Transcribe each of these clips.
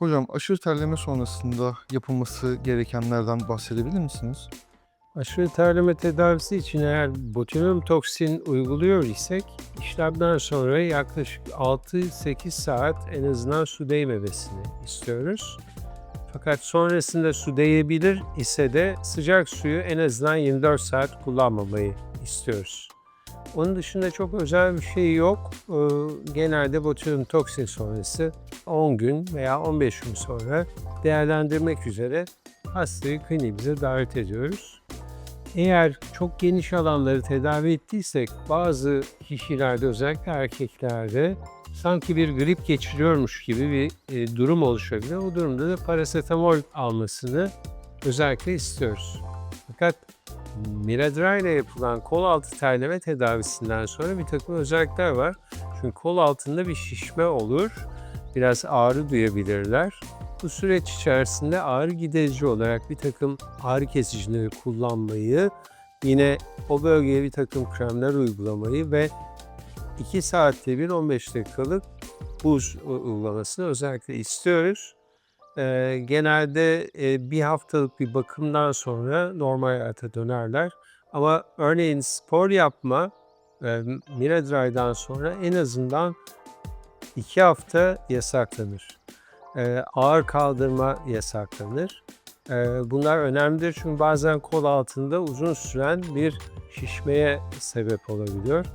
Hocam aşırı terleme sonrasında yapılması gerekenlerden bahsedebilir misiniz? Aşırı terleme tedavisi için eğer botulinum toksin uyguluyor isek işlemden sonra yaklaşık 6-8 saat en azından su değmemesini istiyoruz. Fakat sonrasında su değebilir ise de sıcak suyu en azından 24 saat kullanmamayı istiyoruz. Onun dışında çok özel bir şey yok. Ee, Genelde botulinum toksin sonrası 10 gün veya 15 gün sonra değerlendirmek üzere hastayı kliniğimize davet ediyoruz. Eğer çok geniş alanları tedavi ettiysek bazı kişilerde özellikle erkeklerde sanki bir grip geçiriyormuş gibi bir e, durum oluşabilir. O durumda da parasetamol almasını özellikle istiyoruz. Fakat Miradra ile yapılan kol altı terleme tedavisinden sonra bir takım özellikler var. Çünkü kol altında bir şişme olur, biraz ağrı duyabilirler. Bu süreç içerisinde ağrı giderici olarak bir takım ağrı kesicileri kullanmayı, yine o bölgeye bir takım kremler uygulamayı ve 2 saatte bir 15 dakikalık buz uygulamasını özellikle istiyoruz. Ee, genelde e, bir haftalık bir bakımdan sonra normal hayata dönerler. Ama örneğin spor yapma e, Miradry'dan sonra en azından 2 hafta yasaklanır. Ee, ağır kaldırma yasaklanır. Ee, bunlar önemlidir çünkü bazen kol altında uzun süren bir şişmeye sebep olabiliyor.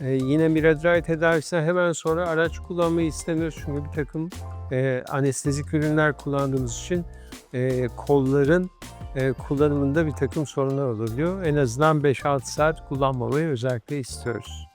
Ee, yine Miradry tedavisinden hemen sonra araç kullanmayı istemiyoruz çünkü bir takım e, anestezik ürünler kullandığımız için e, kolların e, kullanımında bir takım sorunlar olabiliyor. En azından 5-6 saat kullanmamayı özellikle istiyoruz.